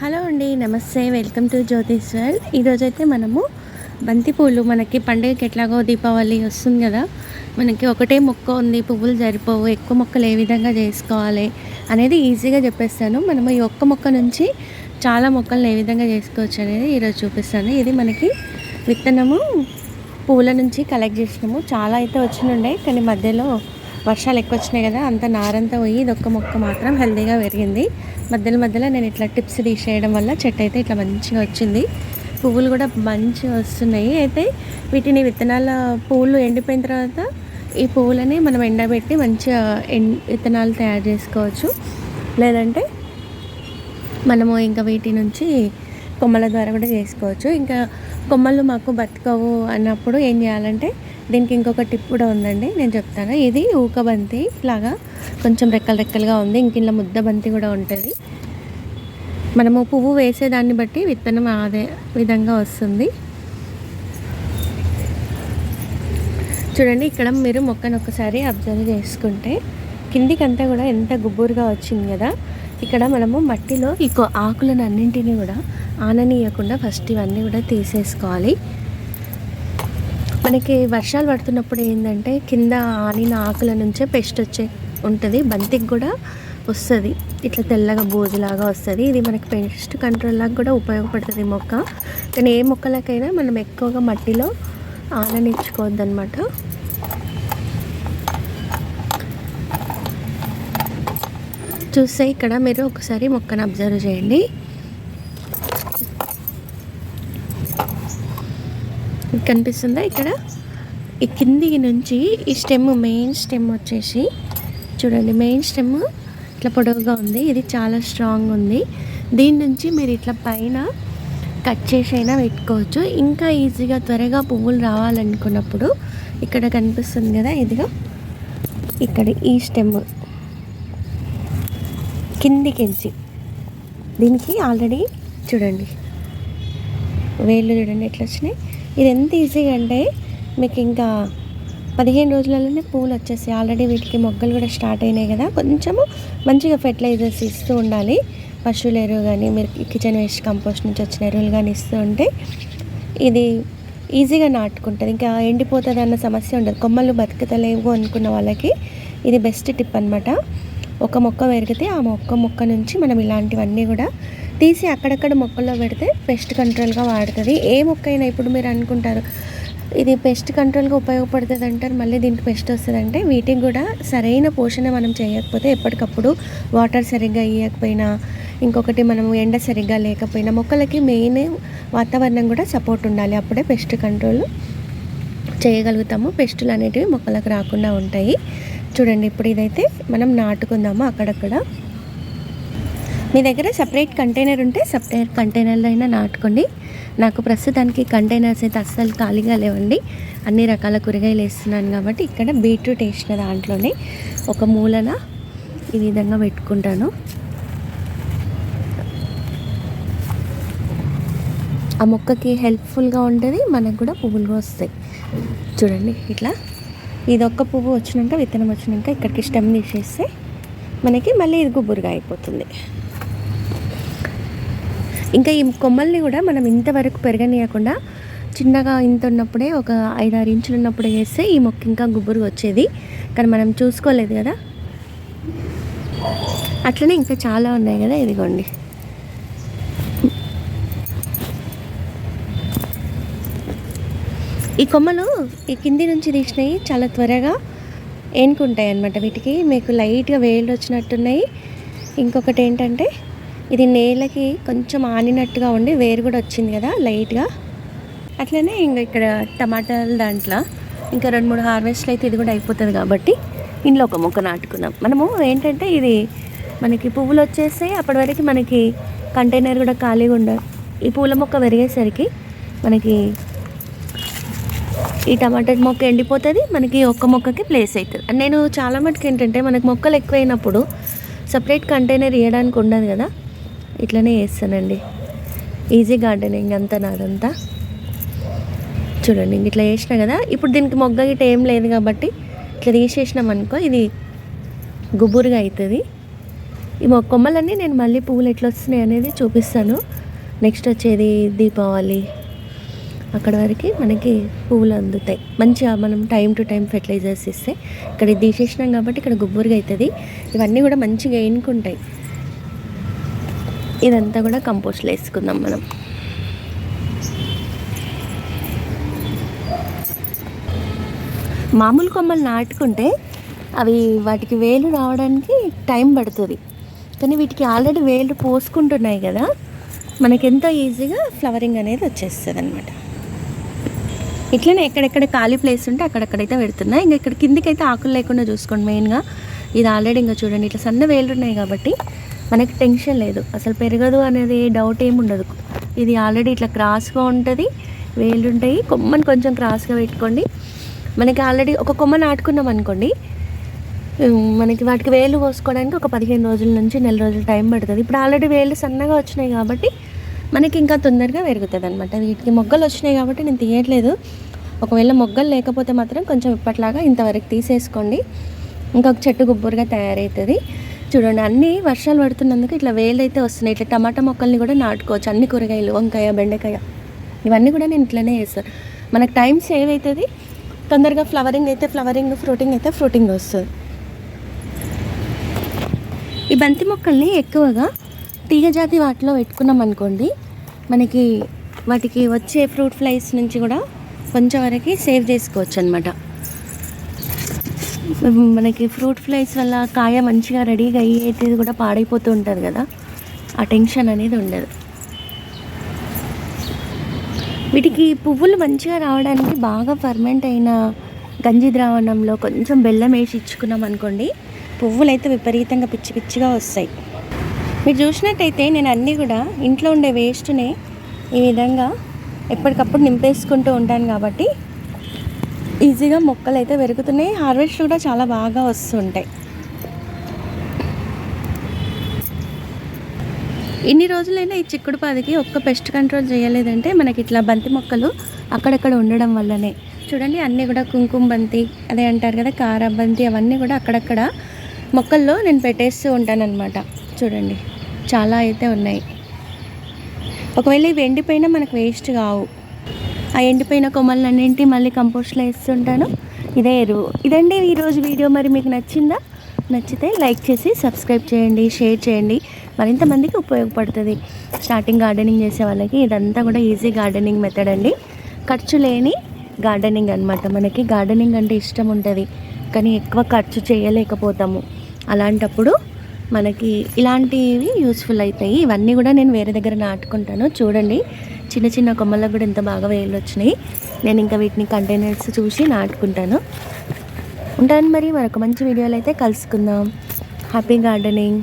Hello అండి నమస్తే welcome to జ్యోతిష్వర్ ఈరోజైతే మనము బంతిపూలు మనకి పండుగకి ఎట్లాగో దీపావళి వస్తుంది కదా మనకి ఒకటే మొక్క ఉంది పువ్వులు సరిపోవు ఎక్కువ మొక్కలు ఏ విధంగా చేసుకోవాలి అనేది ఈజీగా చెప్పేస్తాను. మనము ఈ ఒక్క మొక్క నుంచి చాలా మొక్కలను ఏ విధంగా చేసుకోవచ్చు అనేది ఈరోజు చూపిస్తాను. ఇది మనకి విత్తనము పూల నుంచి కలెక్ట్ చేసినాము. చాలా అయితే వచ్చినుండే కానీ మధ్యలో వర్షాలు ఎక్కువ వచ్చినాయి కదా అంత నారంతా పోయి ఇది ఒక్క మొక్క మాత్రం హెల్దీగా పెరిగింది. మధ్యలో మధ్యలో నేను ఇట్లా టిప్స్ తీసేయడం వల్ల చెట్టు అయితే ఇట్లా మంచిగా వచ్చింది. పువ్వులు కూడా మంచిగా వస్తున్నాయి. అయితే వీటిని విత్తనాల పువ్వులు ఎండిపోయిన తర్వాత ఈ పువ్వులని మనం ఎండబెట్టి మంచిగా ఎండ్ విత్తనాలు తయారు చేసుకోవచ్చు. లేదంటే మనము ఇంకా వీటి నుంచి కొమ్మల ద్వారా కూడా చేసుకోవచ్చు. ఇంకా కొమ్మలు మాకు బతకవు అన్నప్పుడు ఏం చేయాలంటే దీనికి ఇంకొక టిప్ కూడా ఉందండి నేను చెప్తాను. ఇది ఊకబంతి లాగా కొంచెం రెక్కలు రెక్కలుగా ఉంది. ఇంక ఇలా ముద్ద బంతి కూడా ఉంటుంది. మనము పువ్వు వేసేదాన్ని బట్టి విత్తనం అదే విధంగా వస్తుంది. చూడండి ఇక్కడ మీరు మొక్కను ఒకసారి అబ్జర్వ్ చేసుకుంటే కిందికంతా కూడా ఎంత గుబ్బురుగా వచ్చింది కదా. ఇక్కడ మనము మట్టిలో ఈ ఆకులను అన్నింటినీ కూడా ఆననీయకుండా ఫస్ట్ ఇవన్నీ కూడా తీసేసుకోవాలి. మనకి వర్షాలు పడుతున్నప్పుడు ఏంటంటే కింద ఆనిన ఆకుల నుంచే పెస్ట్ వచ్చే ఉంటుంది బంతికి కూడా వస్తుంది. ఇట్లా తెల్లగా బూజులాగా వస్తుంది. ఇది మనకి పెస్ట్ కంట్రోల్ లాగా కూడా ఉపయోగపడుతుంది మొక్క. కానీ ఏ మొక్కలకైనా మనం ఎక్కువగా మట్టిలో ఆననిచ్చుకోవద్దు అనమాట చూస్తే ఇక్కడ మీరు ఒకసారి మొక్కను అబ్జర్వ్ చేయండి. కనిపిస్తుందా ఇక్కడ? ఈ కింది నుంచి ఈ స్టెమ్ మెయిన్ స్టెమ్ వచ్చేసి చూడండి మెయిన్ స్టెమ్ ఇట్లా పొడవుగా ఉంది. ఇది చాలా స్ట్రాంగ్ ఉంది. దీని నుంచి మీరు ఇట్లా పైన కట్ చేసి అయినా పెట్టుకోవచ్చు. ఇంకా ఈజీగా త్వరగా పువ్వులు రావాలనుకున్నప్పుడు ఇక్కడ కనిపిస్తుంది కదా ఇదిగా. ఇక్కడ ఈ స్టెమ్. కిందికించి దీనికి ఆల్రెడీ చూడండి. వేళ్ళు చూడండి ఎట్లా వచ్చినాయి. ఇది ఎంత ఈజీగా అంటే మీకు ఇంకా పదిహేను రోజులలోనే పూలు వచ్చేసాయి ఆల్రెడీ వీటికి మొగ్గలు కూడా స్టార్ట్ అయినాయి కదా. కొంచెము మంచిగా ఫెర్టిలైజర్స్ ఇస్తూ ఉండాలి. పశువుల ఎరువు కానీ మీరు కిచెన్ వేస్ట్ కంపోస్ట్ నుంచి వచ్చిన ఎరువులు కానీ ఇస్తూ ఉంటే ఇది ఈజీగా నాటుకుంటుంది. ఇంకా ఎండిపోతుంది అన్న సమస్య ఉండదు. కొమ్మలు బతుకుతలేవు అనుకున్న వాళ్ళకి ఇది బెస్ట్ టిప్ అనమాట ఒక మొక్క పెరిగితే ఆ మొక్క మొక్క నుంచి మనం ఇలాంటివన్నీ కూడా తీసి అక్కడక్కడ మొక్కల్లో పెడితే పెస్ట్ కంట్రోల్గా వాడుతుంది. ఏ మొక్క అయినా ఇప్పుడు మీరు అనుకుంటారు ఇది పెస్ట్ కంట్రోల్గా ఉపయోగపడుతుంది అంటారు మళ్ళీ దీనికి పెస్ట్ వస్తుందంటే వీటికి కూడా సరైన పోషణ మనం చేయకపోతే ఎప్పటికప్పుడు వాటర్ సరిగ్గా ఇవ్వకపోయినా ఇంకొకటి మనము ఎండ సరిగ్గా లేకపోయినా మొక్కలకి మెయిన్ వాతావరణం కూడా సపోర్ట్ ఉండాలి. అప్పుడే పెస్ట్ కంట్రోల్ చేయగలుగుతాము. పెస్టులు అనేటివి మొక్కలకు రాకుండా ఉంటాయి. చూడండి ఇప్పుడు ఇదైతే మనం నాటుకుందాము అక్కడక్కడ. మీ దగ్గర సపరేట్ కంటైనర్ ఉంటే సపరేట్ కంటైనర్లో అయినా నాటుకోండి. నాకు ప్రస్తుతానికి కంటైనర్స్ అయితే అస్సలు ఖాళీగా లేవండి. అన్ని రకాల కూరగాయలు వేస్తున్నాను కాబట్టి ఇక్కడ బీట్రూట్ వేసిన దాంట్లోనే ఒక మూలన ఈ విధంగా పెట్టుకుంటాను. ఆ మొక్కకి హెల్ప్ఫుల్గా ఉంటుంది మనకు కూడా పువ్వులు వస్తాయి. చూడండి ఇట్లా. ఇది ఒక్క పువ్వు వచ్చినాక విత్తనం వచ్చినాక ఇక్కడికి స్టెమ్ తీసేస్తే మనకి మళ్ళీ ఇది గుబురుగా అయిపోతుంది. ఇంకా ఈ కొమ్మల్ని కూడా మనం ఇంతవరకు పెరగనీయకుండా చిన్నగా ఇంత ఉన్నప్పుడే ఒక ఐదారు ఇంచులు ఉన్నప్పుడే వేస్తే ఈ మొక్క ఇంకా గుబురు వచ్చేది. కానీ మనం చూసుకోలేదు కదా. అట్లనే ఇంకా చాలా ఉన్నాయి కదా ఇదిగోండి. ఈ కొమ్మలు ఈ కింది నుంచి తీసినవి చాలా త్వరగా ఏనుకుంటాయి అన్నమాట వీటికి. మీకు లైట్గా వేళ్ళు వచ్చినట్టున్నాయి. ఇంకొకటి ఏంటంటే ఇది నేలకి కొంచెం ఆనినట్టుగా ఉండి వేరు కూడా వచ్చింది కదా లైట్గా. అట్లనే ఇంకా ఇక్కడ టమాటాల దాంట్లో ఇంకా రెండు మూడు హార్వెస్ట్లు అయితే ఇది కూడా అయిపోతుంది కాబట్టి ఇంట్లో ఒక మొక్క నాటుకున్నాం. మనము ఏంటంటే ఇది మనకి పువ్వులు వచ్చేస్తాయి అప్పటి వరకు మనకి కంటైనర్ కూడా ఖాళీగా ఉండదు ఈ పూల మొక్క పెరిగేసరికి మనకి ఈ టమాటా మొక్క ఎండిపోతుంది మనకి ఒక్క మొక్కకి ప్లేస్ అవుతుంది నేను చాలా మటుకు ఏంటంటే మనకి మొక్కలు ఎక్కువైనప్పుడు సపరేట్ కంటైనర్ వేయడానికి ఉండదు కదా. ఇట్లనే వేస్తానండి ఈజీ గార్డెనింగ్ అంతా నాదంతా. చూడండి ఇట్లా వేసిన కదా. ఇప్పుడు దీనికి మొగ్గ గిట్ట ఏం లేదు కాబట్టి ఇట్లా తీసేసినాం అనుకో ఇది గుబురుగా అవుతుంది ఈ మొక్క కొమ్మలన్నీ నేను మళ్ళీ పువ్వులు ఎట్లా వస్తున్నాయి అనేది చూపిస్తాను. నెక్స్ట్ వచ్చేది దీపావళి. అక్కడ వరకు మనకి పువ్వులు అందుతాయి. మంచిగా మనం టైం టు టైం ఫెర్టిలైజర్స్ ఇస్తే ఇక్కడ తీసేసినాం కాబట్టి ఇక్కడ గుబ్బురుగా అవుతుంది ఇవన్నీ కూడా మంచిగా ఎన్నుకుంటాయి ఇదంతా కూడా కంపోస్ట్లో వేసుకుందాం మనం. మామూలు కొమ్మలు నాటుకుంటే అవి వాటికి వేలు రావడానికి టైం పడుతుంది. కానీ వీటికి ఆల్రెడీ వేలు పోసుకుంటున్నాయి కదా మనకి ఈజీగా ఫ్లవరింగ్ అనేది వచ్చేస్తుంది అనమాట ఇట్లనే ఎక్కడెక్కడ ఖాళీ ప్లేస్ ఉంటే అక్కడక్కడైతే పెడుతున్నా ఇంకా ఇక్కడ కిందకైతే ఆకులు లేకుండా చూసుకోండి మెయిన్గా. ఇది ఆల్రెడీ ఇంకా చూడండి ఇట్లా సన్న వేలు ఉన్నాయి కాబట్టి మనకి టెన్షన్ లేదు. అసలు పెరగదు అనేది డౌట్ ఏమి ఉండదు. ఇది ఆల్రెడీ ఇట్లా క్రాస్గా ఉంటుంది వేళ్ళు ఉంటాయి. కొమ్మని కొంచెం క్రాస్గా పెట్టుకోండి. మనకి ఆల్రెడీ ఒక కొమ్మ నాటుకున్నాం అనుకోండి మనకి వాటికి వేలు కోసుకోవడానికి ఒక పదిహేను రోజుల నుంచి నెల రోజులు టైం పడుతుంది. ఇప్పుడు ఆల్రెడీ వేళ్ళు సన్నగా వచ్చినాయి కాబట్టి మనకి ఇంకా తొందరగా పెరుగుతుంది అనమాట వీటికి మొగ్గలు వచ్చినాయి కాబట్టి నేను తీయట్లేదు. ఒకవేళ మొగ్గలు లేకపోతే మాత్రం కొంచెం ఇప్పట్లాగా ఇంతవరకు తీసేసుకోండి. ఇంకొక చెట్టు గుబ్బురుగా తయారవుతుంది చూడండి అన్ని వర్షాలు పడుతున్నందుకు ఇట్లా వేలు అయితే వస్తున్నాయి. ఇట్లా టమాటా మొక్కల్ని కూడా నాటుకోవచ్చు. అన్ని కూరగాయలు వంకాయ బెండకాయ. ఇవన్నీ కూడా నేను ఇట్లనే చేస్తాను మనకు టైం సేవ్ అవుతుంది తొందరగా ఫ్లవరింగ్ అయితే ఫ్లవరింగ్ ఫ్రూటింగ్ అయితే ఫ్రూటింగ్ వస్తుంది. ఈ బంతి మొక్కల్ని ఎక్కువగా తీగ జాతి వాటిలో పెట్టుకున్నాం అనుకోండి మనకి వాటికి వచ్చే ఫ్రూట్ ఫ్లైస్ నుంచి కూడా కొంచెం వరకు సేవ్ చేసుకోవచ్చు అనమాట మనకి ఫ్రూట్ ఫ్లైస్ వల్ల కాయ మంచిగా రెడీగా అయ్యేది కూడా పాడైపోతూ ఉంటుంది కదా ఆ టెన్షన్ అనేది ఉండదు. వీటికి పువ్వులు మంచిగా రావడానికి బాగా ఫర్మెంట్ అయిన గంజి ద్రావణంలో కొంచెం బెల్లం వేసి ఇచ్చుకున్నాం అనుకోండి పువ్వులు అయితే విపరీతంగా పిచ్చి పిచ్చిగా వస్తాయి. మీరు చూసినట్టయితే నేను అన్నీ కూడా ఇంట్లో ఉండే వేస్ట్ని ఈ విధంగా ఎప్పటికప్పుడు నింపేసుకుంటూ ఉంటాను కాబట్టి ఈజీగా మొక్కలు అయితే పెరుగుతున్నాయి హార్వెస్ట్ కూడా చాలా బాగా వస్తుంటాయి. ఇన్ని రోజులైనా ఈ చిక్కుడు పాదికి ఒక్క పెస్ట్ కంట్రోల్ చేయలేదంటే మనకి ఇట్లా బంతి మొక్కలు అక్కడక్కడ ఉండడం వల్లనే. చూడండి అన్నీ కూడా కుంకుమ బంతి అదే అంటారు కదా కార బంతి అవన్నీ కూడా అక్కడక్కడ మొక్కల్లో నేను పెట్టేస్తూ ఉంటానన్నమాట. చూడండి. చాలా అయితే ఉన్నాయి. ఒకవేళ ఇవి ఎండిపోయినా మనకు వేస్ట్ కావు. ఆ ఎండిపోయిన కొమ్మలన్నింటి మళ్ళీ కంపోస్ట్లో వేస్తుంటాను. ఇదే ఎరువు. ఇదండి ఈరోజు వీడియో. మరి మీకు నచ్చిందా? నచ్చితే లైక్ చేసి సబ్స్క్రైబ్ చేయండి షేర్ చేయండి. మరింత మందికి ఉపయోగపడుతుంది. స్టార్టింగ్ గార్డెనింగ్ చేసే వాళ్ళకి ఇదంతా కూడా ఈజీ గార్డెనింగ్ మెథడ్ అండి. ఖర్చు లేని గార్డెనింగ్ అనమాట మనకి గార్డెనింగ్ అంటే ఇష్టం ఉంటుంది. కానీ ఎక్కువ ఖర్చు చేయలేకపోతాము. అలాంటప్పుడు మనకి ఇలాంటివి యూస్ఫుల్ అవుతాయి ఇవన్నీ కూడా నేను వేరే దగ్గర నాటుకుంటాను. చూడండి చిన్న చిన్న కొమ్మలకు కూడా ఎంత బాగా వేలు వచ్చినాయి. నేను ఇంకా వీటిని కంటైనర్స్ చూసి నాటుకుంటాను. ఉంటాను మరి మరొక మంచి వీడియోలు అయితే కలుసుకుందాం. Happy gardening